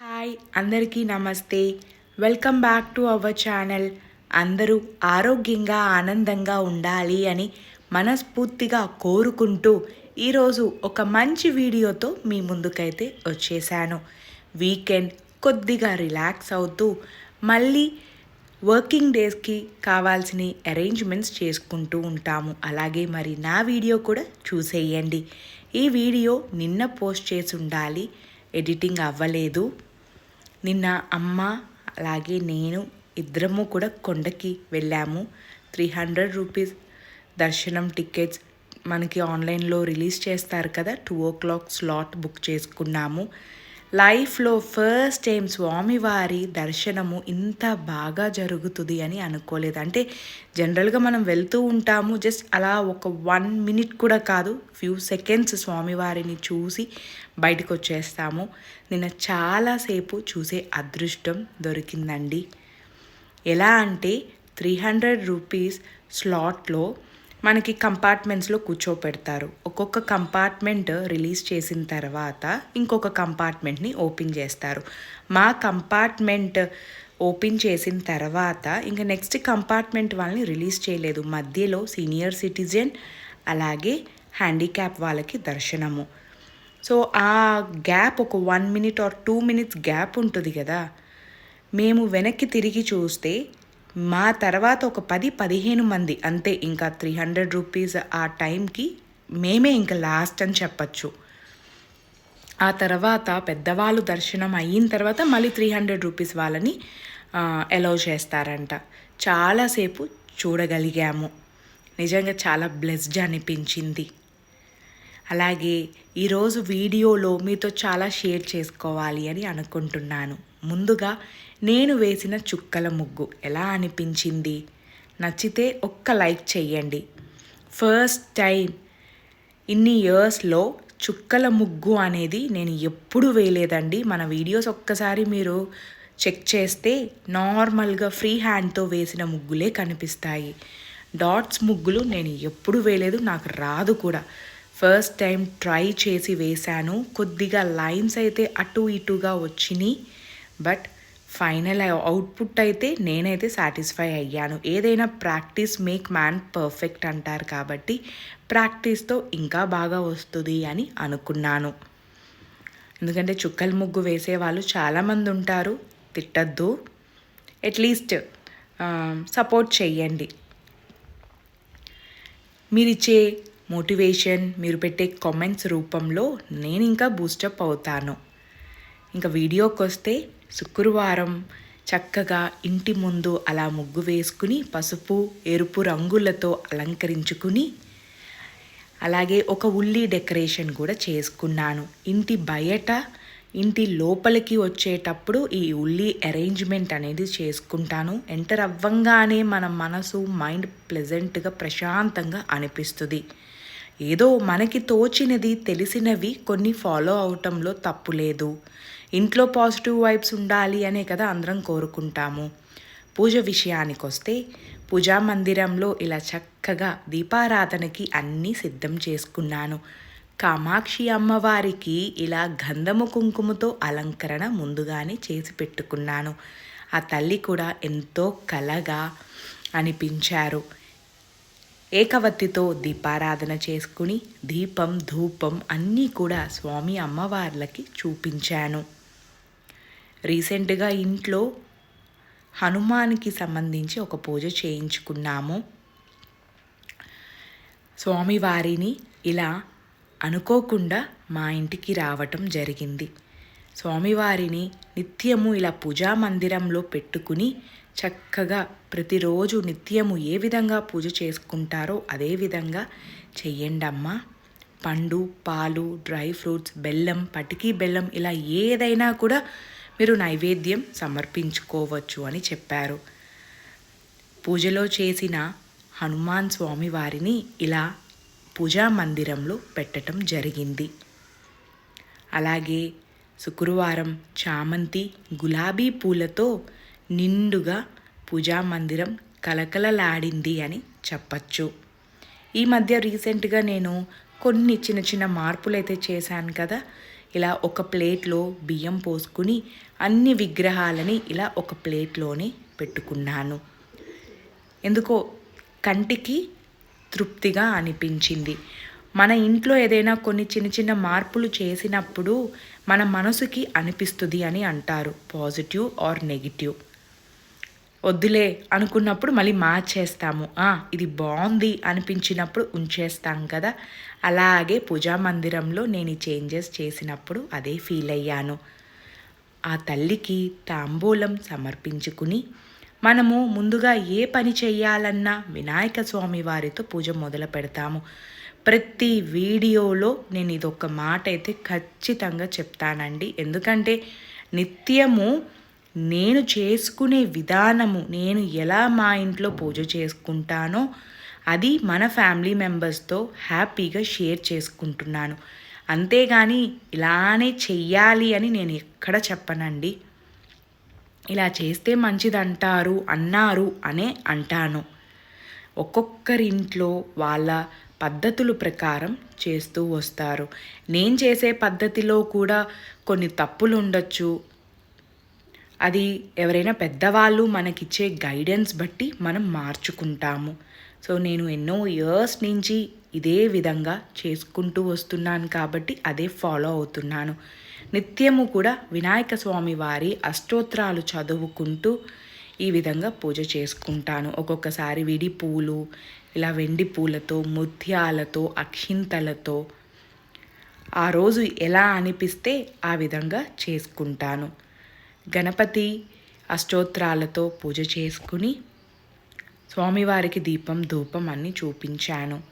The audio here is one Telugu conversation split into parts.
హాయ్ అందరికీ namaste. Welcome back to our channel. అందరూ ఆరోగ్యంగా ఆనందంగా ఉండాలి అని మనస్ఫూర్తిగా కోరుకుంటూ ఈరోజు ఒక మంచి వీడియోతో మీ ముందుకైతే వచ్చేసాను. వీకెండ్ కొద్దిగా రిలాక్స్ అవుతూ మళ్ళీ వర్కింగ్ డేస్కి కావాల్సిన అరేంజ్మెంట్స్ చేసుకుంటూ ఉంటాము. అలాగే మరి నా వీడియో కూడా చూసేయండి. ఈ వీడియో నిన్న పోస్ట్ చేసి ఉండాలి. ఎడిటింగ్ అవ్వలేదు. నిన్న అమ్మ అలాగే నేను ఇద్దరము కూడా కొండకి వెళ్ళాము. త్రీ హండ్రెడ్ రూపీస్ దర్శనం టికెట్స్ మనకి ఆన్లైన్లో రిలీజ్ చేస్తారు కదా. Two o'clock slot book చేసుకున్నాము. లైఫ్లో ఫస్ట్ టైం స్వామివారి దర్శనము ఇంత బాగా జరుగుతుంది అని అనుకోలేదు. అంటే జనరల్గా మనం వెళ్తూ ఉంటాము జస్ట్ అలా ఒక వన్ మినిట్ కూడా కాదు ఫ్యూ సెకండ్స్ స్వామివారిని చూసి బయటకు వచ్చేస్తాము నిన్న చాలాసేపు చూసే అదృష్టం దొరికిందండి. ఎలా అంటే త్రీ హండ్రెడ్ రూపీస్ స్లాట్లో మనకి కంపార్ట్మెంట్స్లో కూర్చోపెడతారు. ఒక్కొక్క కంపార్ట్మెంట్ రిలీజ్ చేసిన తర్వాత ఇంకొక కంపార్ట్మెంట్ని ఓపెన్ చేస్తారు. మా కంపార్ట్మెంట్ ఓపెన్ చేసిన తర్వాత ఇంకా నెక్స్ట్ కంపార్ట్మెంట్ వాళ్ళని రిలీజ్ చేయలేదు. మధ్యలో సీనియర్ సిటిజన్ అలాగే హ్యాండిక్యాప్ వాళ్ళకి దర్శనము. సో ఆ గ్యాప్ ఒక one minute or two minutes gap ఉంటుంది కదా. మేము వెనక్కి తిరిగి చూస్తే మా తర్వాత ఒక పది పదిహేను మంది అంతే ఇంకా త్రీ హండ్రెడ్ రూపీస్ ఆ టైంకి మేమే ఇంకా లాస్ట్ అని చెప్పచ్చు. ఆ తర్వాత పెద్దవాళ్ళు దర్శనం అయిన తర్వాత మళ్ళీ త్రీ హండ్రెడ్ రూపీస్ వాళ్ళని అలౌ చేస్తారంట. చాలాసేపు చూడగలిగాము. నిజంగా చాలా బ్లెస్డ్ అనిపించింది. అలాగే ఈరోజు వీడియోలో మీతో చాలా షేర్ చేసుకోవాలి అని అనుకుంటున్నాను. ముందుగా నేను వేసిన చుక్కల ముగ్గు ఎలా అనిపించింది? నచ్చితే ఒక్క లైక్ చెయ్యండి. ఫస్ట్ టైం ఇన్ని ఇయర్స్లో చుక్కల ముగ్గు అనేది నేను ఎప్పుడు వేయలేదండి. మన వీడియోస్ ఒక్కసారి మీరు చెక్ చేస్తే నార్మల్గా ఫ్రీ హ్యాండ్తో వేసిన ముగ్గులే కనిపిస్తాయి. డాట్స్ ముగ్గులు నేను ఎప్పుడు వేయలేదు నాకు రాదు కూడా. ఫస్ట్ టైం ట్రై చేసి వేశాను. కొద్దిగా లైన్స్ అయితే అటు ఇటుగా వచ్చినాయి. బట్ ఫైనల్ అవుట్పుట్ అయితే నేనైతే సాటిస్ఫై అయ్యాను. ఏదైనా ప్రాక్టీస్ మేక్ మ్యాన్ పర్ఫెక్ట్ అంటారు కాబట్టి ప్రాక్టీస్తో ఇంకా బాగా వస్తుంది అని అనుకున్నాను. ఎందుకంటే చుక్కల ముగ్గు వేసే వాళ్ళు చాలామంది ఉంటారు. తిట్టద్దు. అట్లీస్ట్ సపోర్ట్ చేయండి మీరిచ్చే మోటివేషన్ మీరు పెట్టే కామెంట్స్ రూపంలో నేను ఇంకా బూస్టప్ అవుతాను. ఇంకా వీడియోకి వస్తే శుక్రవారం చక్కగా ఇంటి ముందు అలా ముగ్గు వేసుకుని పసుపు ఎరుపు రంగులతో అలంకరించుకుని అలాగే ఒక ఉల్లి డెకరేషన్ కూడా చేసుకున్నాను. ఇంటి బయట ఇంటి లోపలికి వచ్చేటప్పుడు ఈ ఉల్లి అరేంజ్మెంట్ అనేది చేసుకుంటాను. ఎంటర్ అవ్వంగానే మన మనసు మైండ్ ప్లెజెంట్గా ప్రశాంతంగా అనిపిస్తుంది. ఏదో మనకి తోచినది తెలిసినవి కొన్ని ఫాలో అవటంలో తప్పు లేదు. ఇంట్లో పాజిటివ్ వైబ్స్ ఉండాలి అనే కదా అందరం కోరుకుంటాము. పూజ విషయానికి వస్తే పూజా మందిరంలో ఇలా చక్కగా దీపారాధనకి అన్నీ సిద్ధం చేసుకున్నాను. కామాక్షి అమ్మవారికి ఇలా గంధము కుంకుమతో అలంకరణ ముందుగానే చేసి పెట్టుకున్నాను. ఆ తల్లి కూడా ఎంతో కలగా అనిపించారు. ఏకవత్తితో దీపారాధన చేసుకుని దీపం ధూపం అన్నీ కూడా స్వామి అమ్మవార్లకి చూపించాను. రీసెంట్గా ఇంట్లో హనుమాన్కి సంబంధించి ఒక పూజ చేయించుకున్నాము. స్వామివారిని ఇలా అనుకోకుండా మా ఇంటికి రావటం జరిగింది. స్వామివారిని నిత్యము ఇలా పూజా మందిరంలో పెట్టుకుని చక్కగా ప్రతిరోజు నిత్యము ఏ విధంగా పూజ చేసుకుంటారో అదే విధంగా చెయ్యండి పండు పాలు డ్రై ఫ్రూట్స్ బెల్లం పటికీ బెల్లం ఇలా ఏదైనా కూడా మీరు నైవేద్యం సమర్పించుకోవచ్చు అని చెప్పారు. పూజలో చేసిన హనుమాన్ స్వామి వారిని ఇలా పూజా మందిరంలో పెట్టడం జరిగింది. అలాగే శుక్రవారం చామంతి గులాబీ పూలతో నిండుగా పూజా మందిరం కలకలలాడింది అని చెప్పచ్చు. ఈ మధ్య రీసెంట్గా నేను కొన్ని చిన్న చిన్న మార్పులు అయితే చేశాను కదా. ఇలా ఒక ప్లేట్లో బియ్యం పోసుకుని అన్ని విగ్రహాలని ఇలా ఒక ప్లేట్లోనే పెట్టుకున్నాను. ఎందుకో కంటికి తృప్తిగా అనిపించింది. మన ఇంట్లో ఏదైనా కొన్ని చిన్న చిన్న మార్పులు చేసినప్పుడు మన మనసుకి అనిపిస్తుంది అని అంటారు పాజిటివ్ ఆర్ నెగిటివ్. వద్దులే అనుకున్నప్పుడు మళ్ళీ మార్చేస్తాము. ఇది బాగుంది అనిపించినప్పుడు ఉంచేస్తాం కదా. అలాగే పూజా మందిరంలో నేను ఈ చేంజెస్ చేసినప్పుడు అదే ఫీల్ అయ్యాను. ఆ తల్లికి తాంబూలం సమర్పించుకుని మనము ముందుగా ఏ పని చేయాలన్నా వినాయక స్వామి వారితో పూజ మొదలు పెడతాము. ప్రతి వీడియోలో నేను ఇదొక మాట అయితే ఖచ్చితంగా చెప్తానండి. ఎందుకంటే నిత్యము నేను చేసుకునే విధానము నేను ఎలా మా ఇంట్లో పూజ చేసుకుంటానో అది మన ఫ్యామిలీ మెంబర్స్తో హ్యాపీగా షేర్ చేసుకుంటున్నాను. అంతేగాని ఇలానే చెయ్యాలి అని నేను ఎక్కడ చెప్పనండి. ఇలా చేస్తే మంచిదంటారు అన్నారు అనే అంటాను. ఒక్కొక్కరి ఇంట్లో వాళ్ళ పద్ధతుల ప్రకారం చేస్తూ వస్తారు. నేను చేసే పద్ధతిలో కూడా కొన్ని తప్పులు ఉండొచ్చు అది ఎవరైనా పెద్దవాళ్ళు మనకిచ్చే గైడెన్స్ బట్టి మనం మార్చుకుంటాము. సో నేను ఎన్నో ఇయర్స్ నుంచి ఇదే విధంగా చేసుకుంటూ వస్తున్నాను కాబట్టి అదే ఫాలో అవుతున్నాను. నిత్యము కూడా వినాయక స్వామి వారి అష్టోత్తరాలు చదువుకుంటూ ఈ విధంగా పూజ చేసుకుంటాను. ఒక్కొక్కసారి విడి పూలు ఇలా వెండి పూలతో ముత్యాలతో అక్షింతలతో ఆ రోజు ఎలా అనిపిస్తే ఆ విధంగా చేసుకుంటాను. గణపతి అష్టోత్రాలతో పూజ చేసుకుని స్వామివారికి దీపం ధూపం అన్ని చూపించాను.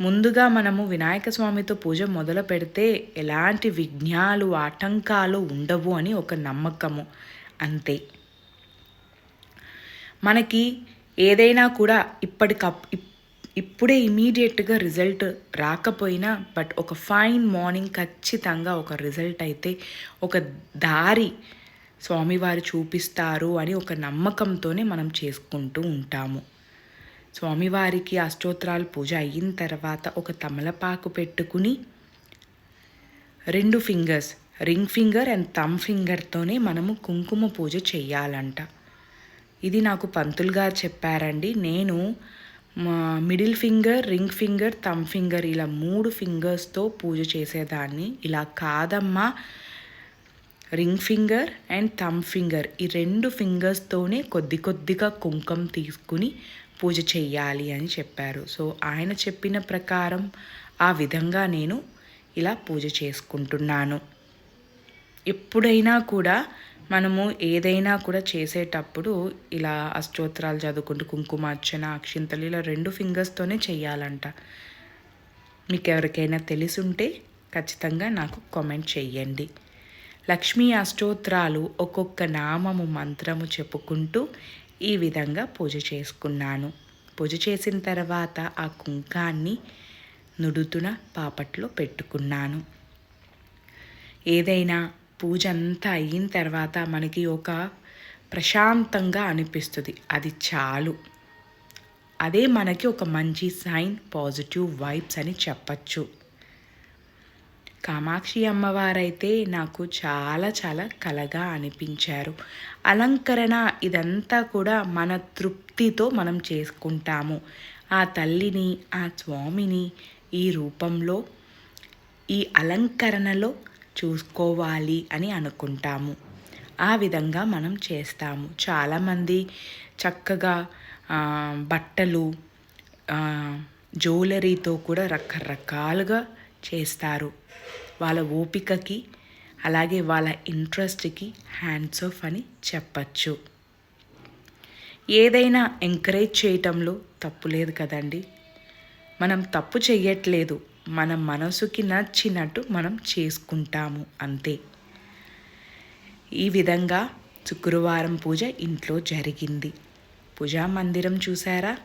ముందుగా మనము వినాయక స్వామితో పూజ మొదలు పెడితే ఎలాంటి విఘ్నాలు ఆటంకాలు ఉండవు అని ఒక నమ్మకము. అంతే. మనకి ఏదైనా కూడా ఇప్పటికప్ ఇప్పుడే ఇమీడియట్గా రిజల్ట్ రాకపోయినా బట్ ఒక ఫైన్ మార్నింగ్ ఖచ్చితంగా ఒక రిజల్ట్ అయితే ఒక దారి స్వామివారు చూపిస్తారు అని ఒక నమ్మకంతోనే మనం చేసుకుంటూ ఉంటాము. స్వామివారికి అష్టోత్తరాలు పూజ అయిన తర్వాత ఒక తమలపాకు పెట్టుకుని రెండు fingers ring finger and thumb ఫింగర్తోనే మనము కుంకుమ పూజ చెయ్యాలంట ఇది నాకు పంతులు గారు చెప్పారండి. నేను middle finger ring finger thumb finger ఇలా మూడు ఫింగర్స్తో పూజ చేసేదాన్ని. ఇలా కాదమ్మా ring finger and thumb finger. ఈ రెండు ఫింగర్స్తోనే కొద్ది కొద్దిగా కుంకం తీసుకుని పూజ చేయాలి అని చెప్పారు. సో ఆయన చెప్పిన ప్రకారం ఆ విధంగా నేను ఇలా పూజ చేసుకుంటున్నాను. ఎప్పుడైనా కూడా మనము ఏదైనా కూడా చేసేటప్పుడు ఇలా అష్టోత్తరాలు చదువుకుంటూ కుంకుమార్చన అక్షింతలు ఇలా రెండు ఫింగర్స్తోనే చేయాలంట. మీకు ఎవరికైనా తెలిసుంటే ఖచ్చితంగా నాకు కామెంట్ చెయ్యండి లక్ష్మీ అష్టోత్తరాలు ఒక్కొక్క నామము మంత్రము చెప్పుకుంటూ ఈ విధంగా పూజ చేసుకున్నాను. పూజ చేసిన తర్వాత ఆ కుంకాన్ని నుడుతున పాపట్లో పెట్టుకున్నాను. ఏదైనా పూజ అంతా అయిన తర్వాత మనకి ఒక ప్రశాంతంగా అనిపిస్తుంది. అది చాలు. అదే మనకి ఒక మంచి సైన్ పాజిటివ్ వైబ్స్ అని చెప్పచ్చు. కామాక్షి అమ్మవారైతే నాకు చాలా చాలా కలగా అనిపించారు. అలంకరణ ఇదంతా కూడా మన తృప్తితో మనం చేసుకుంటాము. ఆ తల్లిని ఆ స్వామిని ఈ రూపంలో ఈ అలంకరణలో చూసుకోవాలి అని అనుకుంటాము. ఆ విధంగా మనం చేస్తాము. చాలామంది చక్కగా బట్టలు జ్యువెలరీతో కూడా రకరకాలుగా చేస్తారు. వాళ్ళ ఓపికకి అలాగే వాళ్ళ ఇంట్రెస్ట్కి హ్యాండ్స్ ఆఫ్ అని చెప్పచ్చు. ఏదైనా ఎంకరేజ్ చేయటంలో తప్పు లేదు కదండి. మనం తప్పు చెయ్యట్లేదు. మన మనసుకి నచ్చినట్టు మనం చేసుకుంటాము అంతే. ఈ విధంగా శుక్రవారం పూజ ఇంట్లో జరిగింది. పూజా మందిరం చూసారా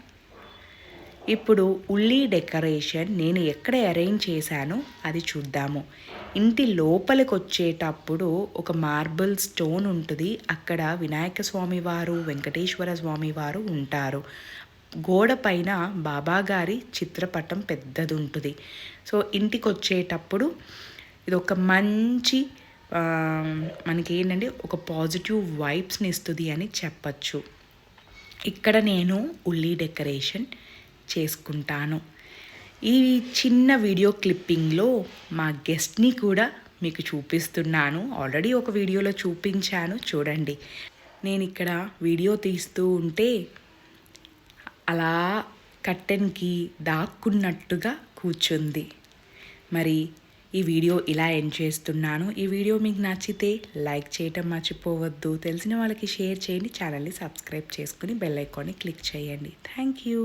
ఇప్పుడు ఉల్లి డెకరేషన్ నేను ఎక్కడ అరేంజ్ చేశానో అది చూద్దాము. ఇంటి లోపలికి వచ్చేటప్పుడు ఒక మార్బుల్ స్టోన్ ఉంటుంది. అక్కడ వినాయక స్వామి వారు వెంకటేశ్వర స్వామి వారు ఉంటారు. గోడ పైన బాబాగారి చిత్రపటం పెద్దది ఉంటుంది సో ఇంటికి వచ్చేటప్పుడు ఇది ఒక మంచి మనకి ఏంటంటే ఒక పాజిటివ్ వైబ్స్ని ఇస్తుంది అని చెప్పచ్చు. ఇక్కడ నేను ఉల్లి డెకరేషన్ చేసుకుంటాను. ఈ చిన్న వీడియో క్లిప్పింగ్లో మా గెస్ట్ని కూడా మీకు చూపిస్తున్నాను. ఆల్రెడీ ఒక వీడియోలో చూపించాను. చూడండి. నేను ఇక్కడ వీడియో తీస్తూ ఉంటే అలా కట్టెన్కి దాక్కున్నట్టుగా కూర్చుంది. మరి ఈ వీడియో ఇలా ఎండ్ చేస్తున్నాను. ఈ వీడియో మీకు నచ్చితే లైక్ చేయటం మర్చిపోవద్దు. తెలిసిన వాళ్ళకి షేర్ చేయండి. ఛానల్ని సబ్స్క్రైబ్ చేసుకుని బెల్ ఐకాన్ని క్లిక్ చేయండి. Thank you.